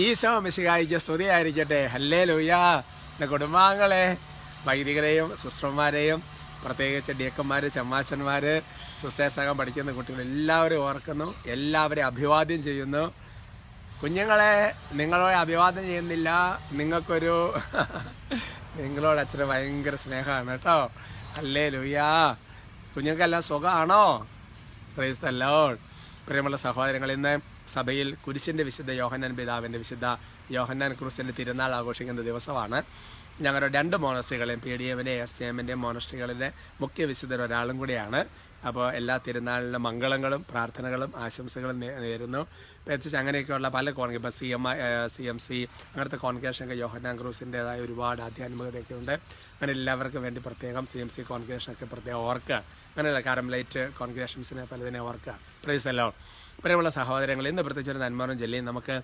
ഈശോ മിശിഹായിക്ക് സ്തുതിയായിരിക്കട്ടെ. ഹല്ലേ ലൂയ എന്റെ കുടുംബാംഗങ്ങളെ വൈദികരെയും സിസ്റ്റർമാരെയും പ്രത്യേകിച്ച് ഡിയക്കന്മാർ ചമ്മാച്ചന്മാർ സിസ്റ്റേഴ്സകം പഠിക്കുന്ന കുട്ടികൾ എല്ലാവരും ഓർക്കുന്നു. എല്ലാവരെയും അഭിവാദ്യം ചെയ്യുന്നു. കുഞ്ഞുങ്ങളെ നിങ്ങളോട് അഭിവാദ്യം ചെയ്യുന്നില്ല. നിങ്ങൾക്കൊരു നിങ്ങളോട് അച്ഛന് ഭയങ്കര സ്നേഹമാണ് കേട്ടോ. അല്ലേ ലൂയ കുഞ്ഞുങ്ങൾക്കെല്ലാം സുഖമാണോ? പ്രൈസ് പ്രിയമുള്ള സഹോദരങ്ങൾ ഇന്ന് സഭയിൽ കുരിശിന്റെ വിശുദ്ധ യോഹന്നാൻ പിതാവിന്റെ വിശുദ്ധ യോഹന്നാൻ ക്രൂസിന്റെ തിരുനാൾ ആഘോഷിക്കുന്ന ദിവസമാണ്. ഞങ്ങളുടെ രണ്ട് മോണസ്ട്രികളെയും പി ഡി എമ്മിന്റെ എസ് ഡി എമ്മിന്റെ മോണസ്ട്രികളിലെ മുഖ്യ വിശുദ്ധർ ഒരാളും കൂടിയാണ്. അപ്പോൾ എല്ലാ തിരുനാളിന്റെ മംഗളങ്ങളും പ്രാർത്ഥനകളും ആശംസകളും നേരുന്നു. പ്രത്യേകിച്ച് അങ്ങനെയൊക്കെയുള്ള പല കോൺ ഇപ്പം C M C M C അങ്ങനത്തെ കോൺഗ്രേഷനൊക്കെ യോഹന്നാൻ ക്രൂസിന്റെതായ ഒരുപാട് ആധ്യാത്മികതയൊക്കെ ഉണ്ട്. അങ്ങനെ എല്ലാവർക്കും വേണ്ടി പ്രത്യേകം സി എം സി കോൺഗ്രേഷനൊക്കെ പ്രത്യേകം ഓർക്കുക. അങ്ങനെയല്ല കാരംലൈറ്റ് കോൺഗ്രേഷൻസിനെ പലതിനെ ഓർക്കുക. പ്രൈസ് എല്ലോ പ്രിയമുള്ള സഹോദരങ്ങൾ ഇന്ന് പ്രത്യേകിച്ച് ഒരു നന്മാനം ചൊല്ലിയും നമുക്ക്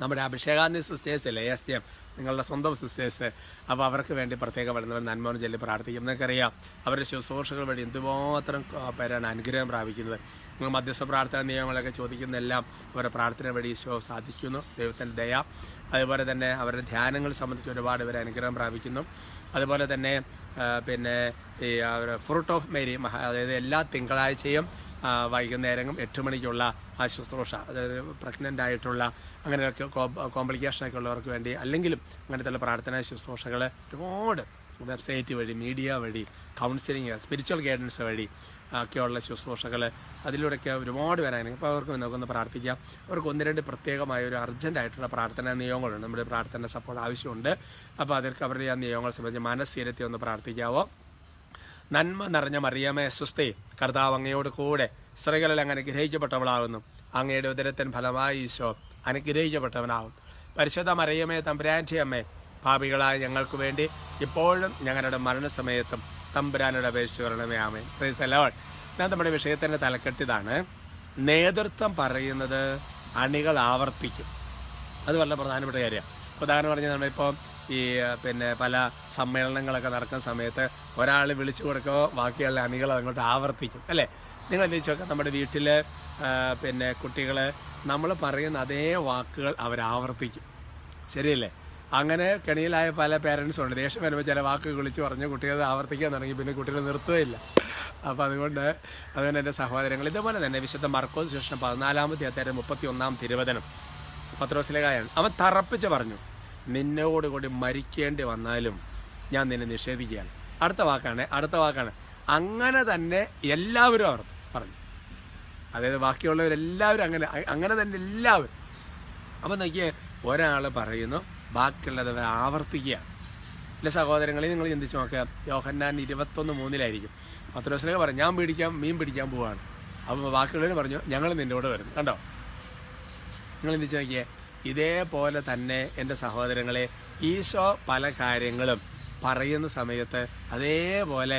നമ്മുടെ അഭിഷേകാന്തി സിസ്റ്റേഴ്സ് അല്ലേ? എസ് ടി എം നിങ്ങളുടെ സ്വന്തം സിസ്റ്റേഴ്സ് അപ്പോൾ അവർക്ക് വേണ്ടി പ്രത്യേക വരുന്നവർ നന്മോനും ചൊല്ലി പ്രാർത്ഥിക്കും. നിങ്ങൾക്കറിയാം അവരുടെ ശുശ്രൂഷകൾ വഴി എന്തുമാത്രം പേരാണ് അനുഗ്രഹം പ്രാപിക്കുന്നത്. മധ്യസ്ഥ പ്രാർത്ഥന നിയമങ്ങളൊക്കെ ചോദിക്കുന്നതെല്ലാം അവരുടെ പ്രാർത്ഥന വഴി ഈശോ സാധിക്കുന്നു. ദൈവത്തിന്റെ ദയ. അതുപോലെ തന്നെ അവരുടെ ധ്യാനങ്ങൾ സംബന്ധിച്ച് ഒരുപാട് പേര് അനുഗ്രഹം പ്രാപിക്കുന്നു. അതുപോലെ തന്നെ പിന്നെ ഈ ഫ്രൂട്ട് ഓഫ് മേരി അതായത് എല്ലാ തിങ്കളാഴ്ചയും വൈകുന്നേരം എട്ട് മണിക്കുള്ള ശുശ്രൂഷ അതായത് പ്രഗ്നന്റ് ആയിട്ടുള്ള അങ്ങനെയൊക്കെ കോംപ്ലിക്കേഷനൊക്കെ ഉള്ളവർക്ക് വേണ്ടി അല്ലെങ്കിലും അങ്ങനത്തെ പ്രാർത്ഥനാ ശുശ്രൂഷകൾ ഒരുപാട് വെബ്സൈറ്റ് വഴി മീഡിയ വഴി കൗൺസിലിംഗ് സ്പിരിച്വൽ ഗൈഡൻസ് വഴി ഒക്കെയുള്ള ശുശ്രൂഷകൾ അതിലൂടെയൊക്കെ ഒരുപാട് വരാൻ അപ്പോൾ അവർക്ക് നമുക്കൊന്ന് പ്രാർത്ഥിക്കാം. അവർക്ക് ഒന്ന് രണ്ട് പ്രത്യേകമായ ഒരു അർജന്റ് ആയിട്ടുള്ള പ്രാർത്ഥനാ നിയമങ്ങളുണ്ട് നമ്മുടെ പ്രാർത്ഥന സപ്പോർട്ട് ആവശ്യമുണ്ട്. അപ്പോൾ അതിൽക്ക് അവരുടെ ആ നിയമങ്ങൾ സംബന്ധിച്ച് മനസ്സിരുത്തി ഒന്ന് പ്രാർത്ഥിക്കാവോ? നന്മ നിറഞ്ഞ മറിയമേ സ്വസ്തി. കർത്താവ് അങ്ങയോട് കൂടെ സ്ത്രീകളിൽ അങ്ങനെ അനുഗ്രഹിക്കപ്പെട്ടവളാകുന്നു. അങ്ങയുടെ ഉദരത്തിൻ ഫലമായി ഈശോ അനുഗ്രഹിക്കപ്പെട്ടവനാകും പരിശുദ്ധ മറിയമേ തമ്പുരാന്റെ അമ്മേ പാപികളായ ഞങ്ങൾക്ക് വേണ്ടി ഇപ്പോഴും ഞങ്ങളുടെ മരണസമയത്തും തമ്പുരാനുടെ അപേക്ഷിച്ച് വരണമേ ആമേ പ്രൈസ് അലോൺ ഞാൻ നമ്മുടെ വിഷയത്തിന്റെ തലക്കെട്ടിതാണ് നേതൃത്വം പറയുന്നത് അണികൾ ആവർത്തിക്കും. അത് വളരെ പ്രധാനപ്പെട്ട കാര്യമാണ്. ഉദാഹരണം പറഞ്ഞാൽ നമ്മളിപ്പോൾ ഈ പിന്നെ പല സമ്മേളനങ്ങളൊക്കെ നടക്കുന്ന സമയത്ത് ഒരാൾ വിളിച്ചു കൊടുക്കുമ്പോൾ ബാക്കിയുള്ള അണികൾ അങ്ങോട്ട് ആവർത്തിക്കും അല്ലേ? നിങ്ങൾ ചോദിച്ചൊക്കെ നമ്മുടെ വീട്ടിൽ പിന്നെ കുട്ടികൾ നമ്മൾ പറയുന്ന അതേ വാക്കുകൾ അവർ ആവർത്തിക്കും ശരിയല്ലേ? അങ്ങനെ കെണിയിലായ പല പേരൻസും ഉണ്ട്. ദേഷ്യം വരുമ്പോൾ ചില വാക്കുകൾ വിളിച്ച് പറഞ്ഞ് കുട്ടികൾ ആവർത്തിക്കാൻ തുടങ്ങി പിന്നെ കുട്ടികൾ നിർത്തുകയില്ല. അപ്പോൾ അതുകൊണ്ട് അതുകൊണ്ട് എന്റെ സഹോദരങ്ങൾ. ഇതുപോലെ തന്നെ വിശുദ്ധ മർക്കോസ് ശേഷം പതിനാലാമത്തെ അത്തേരം മുപ്പത്തി ഒന്നാം തിരുവചനം പത്രോസിലേക്കായാണ് അവൻ തറപ്പിച്ച് പറഞ്ഞു. നിന്നോട് കൂടി മരിക്കേണ്ടി വന്നാലും ഞാൻ നിന്നെ നിഷേധിക്കുകയാണ്. അടുത്ത വാക്കാണ് അടുത്ത വാക്കാണ്. അങ്ങനെ തന്നെ എല്ലാവരും അവർ പറഞ്ഞു. അതായത് ബാക്കിയുള്ളവരെല്ലാവരും അങ്ങനെ അങ്ങനെ തന്നെ എല്ലാവരും. അപ്പം നോക്കിയേ ഒരാൾ പറയുന്നു ബാക്കിയുള്ളത് അവർ ആവർത്തിക്കുക എന്റെ സഹോദരങ്ങളെ നിങ്ങൾ ചിന്തിച്ച് നോക്കുക യോഹന്നാൻ ഇരുപത്തൊന്ന് മൂന്നിലായിരിക്കും. പത്രോസിനൊക്കെ പറഞ്ഞു ഞാൻ പിടിക്കാം മീൻ പിടിക്കാൻ പോവാണ്. അപ്പോൾ ബാക്കിയുള്ളവർ പറഞ്ഞു ഞങ്ങൾ കൂടെ വരും കണ്ടോ? നിങ്ങൾ ചിന്തിച്ച് നോക്കിയേ ഇതേപോലെ തന്നെ എന്റെ സഹോദരങ്ങളെ ഈശോ പല കാര്യങ്ങളും പറയുന്ന സമയത്ത് അതേപോലെ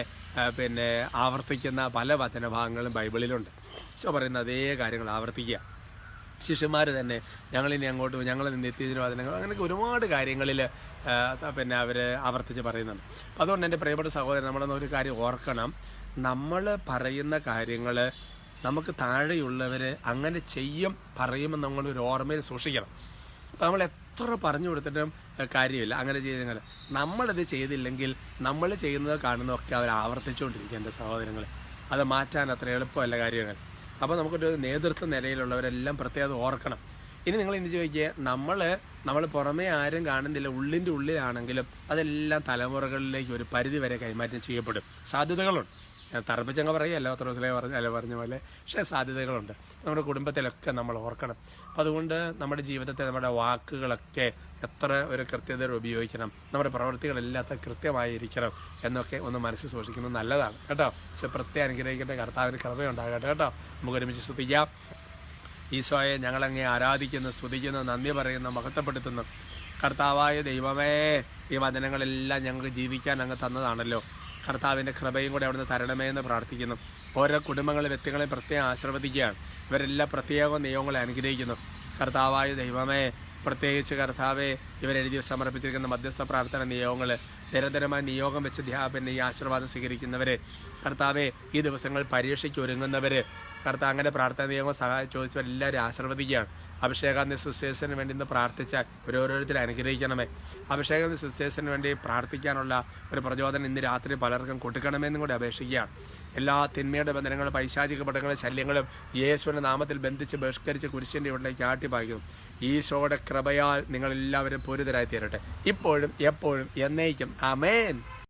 പിന്നെ ആവർത്തിക്കുന്ന പല വചനഭാഗങ്ങളും ബൈബിളിലുണ്ട്. ഈശോ പറയുന്ന അതേ കാര്യങ്ങൾ ആവർത്തിക്കുക. ശിഷ്യന്മാർ തന്നെ ഞങ്ങളിനി അങ്ങോട്ട് ഞങ്ങൾ നിത്യജീവനങ്ങൾ അങ്ങനെയൊക്കെ ഒരുപാട് കാര്യങ്ങളിൽ പിന്നെ അവർ ആവർത്തിച്ച് പറയുന്നുണ്ട്. അതുകൊണ്ട് എന്റെ പ്രിയപ്പെട്ട സഹോദരൻ നമ്മളൊന്ന് ഒരു കാര്യം ഓർക്കണം. നമ്മൾ പറയുന്ന കാര്യങ്ങൾ നമുക്ക് താഴെയുള്ളവർ അങ്ങനെ ചെയ്യും പറയുമെന്ന് നമ്മളൊരു ഓർമ്മയിൽ സൂക്ഷിക്കണം. അപ്പം നമ്മൾ എത്ര പറഞ്ഞു കൊടുത്തിട്ടും കാര്യമില്ല. അങ്ങനെ ചെയ്തെങ്കിൽ നമ്മളത് ചെയ്തില്ലെങ്കിൽ നമ്മൾ ചെയ്യുന്നത് കാണുന്നതൊക്കെ അവർ ആവർത്തിച്ചുകൊണ്ടിരിക്കും എന്റെ സഹോദരങ്ങൾ അത് മാറ്റാൻ അത്ര എളുപ്പമല്ല കാര്യങ്ങൾ. അപ്പോൾ നമുക്കൊരു നേതൃത്വ നിലയിലുള്ളവരെല്ലാം പ്രത്യേകത ഓർക്കണം. ഇനി നിങ്ങൾ എന്ത് ചോദിക്കുക നമ്മൾ നമ്മൾ പുറമേ ആരും കാണുന്നില്ല ഉള്ളിന്റെ ഉള്ളിലാണെങ്കിലും അതെല്ലാം തലമുറകളിലേക്ക് ഒരു പരിധി വരെ കൈമാറ്റം ചെയ്യപ്പെടും. സാധ്യതകളുണ്ട്. തറപ്പിച്ചങ്ങ് പറയുകയല്ല പത്ര ദിവസത്തിലെ പറഞ്ഞ അല്ല പറഞ്ഞ പോലെ പക്ഷേ സാധ്യതകളുണ്ട്. നമ്മുടെ കുടുംബത്തിലൊക്കെ നമ്മൾ ഓർക്കണം. അപ്പം അതുകൊണ്ട് നമ്മുടെ ജീവിതത്തെ നമ്മുടെ വാക്കുകളൊക്കെ എത്ര ഒരു കൃത്യത ഉപയോഗിക്കണം നമ്മുടെ പ്രവൃത്തികളെല്ലാം കൃത്യമായിരിക്കണം എന്നൊക്കെ ഒന്ന് മനസ്സിൽ സൂക്ഷിക്കുന്നത് നല്ലതാണ്. കേട്ടോ? പക്ഷെ പ്രത്യേകം അനുഗ്രഹിക്കേണ്ട കർത്താവിന് കൃപയുണ്ടാകട്ടെ. കേട്ടോ? നമുക്ക് ഒരുമിച്ച് ശ്രദ്ധിക്കാം ഈശോയെ ഞങ്ങളങ്ങേ ആരാധിക്കുന്നു സ്തുതിക്കുന്നു നന്ദി പറയുന്നു മഹത്വപ്പെടുത്തുന്നു. കർത്താവായ ദൈവമേ ഈ വചനങ്ങളെല്ലാം ഞങ്ങൾക്ക് ജീവിക്കാൻ അങ്ങ് തന്നതാണല്ലോ. കർത്താവിന്റെ കൃപയും കൂടെ അവിടുന്ന് തരണമേ എന്ന് പ്രാർത്ഥിക്കുന്നു. ഓരോ കുടുംബങ്ങളെ വ്യക്തികളെ പ്രത്യേകം ആശീർവദിക്കുകയാണ്. ഇവരെല്ലാം പ്രത്യേക നിയമങ്ങളെ അനുഗ്രഹിക്കുന്നു. കർത്താവായ ദൈവമേ പ്രത്യേകിച്ച് കർത്താവെ ഇവരെഴുതി സമർപ്പിച്ചിരിക്കുന്ന മധ്യസ്ഥ പ്രാർത്ഥന നിയോഗങ്ങൾ നിരന്തരമായി നിയോഗം വെച്ച് ധ്യാപന ഈ ആശീർവാദം സ്വീകരിക്കുന്നവരെ കർത്താവെ ഈ ദിവസങ്ങൾ പരീക്ഷയ്ക്ക് ഒരുങ്ങുന്നവർ കർത്താവ് അങ്ങനെ പ്രാർത്ഥന നിയോഗം സഹായം ചോദിച്ചവരെല്ലാവരും ആശീർവദിക്കുകയാണ്. അഭിഷേകാന്തി സിസ്റ്റേഴ്സിന് വേണ്ടി ഇന്ന് പ്രാർത്ഥിച്ചാൽ ഓരോരുത്തരെ അനുഗ്രഹിക്കണമേ. അഭിഷേകാന്തി സിസ്റ്റേഴ്സിന് വേണ്ടി പ്രാർത്ഥിക്കാനുള്ള ഒരു പ്രചോദനം ഇന്ന് രാത്രി പലർക്കും കൊടുക്കണമെന്നും കൂടി അപേക്ഷിക്കുകയാണ്. എല്ലാ തിന്മയുടെ ബന്ധനങ്ങളും പൈശാചിക പടങ്ങളും ശല്യങ്ങളും യേശുവിന്റെ നാമത്തിൽ ബന്ധിച്ച് ബഹിഷ്കരിച്ച് കുരിശിന്റെ ഉള്ളിലേക്ക് ആട്ടിപ്പായിക്കുന്നു ഈശോയുടെ കൃപയാൽ നിങ്ങളെല്ലാവരും പൂരിതരായി തീരട്ടെ ഇപ്പോഴും എപ്പോഴും എന്നേക്കും. അമേൻ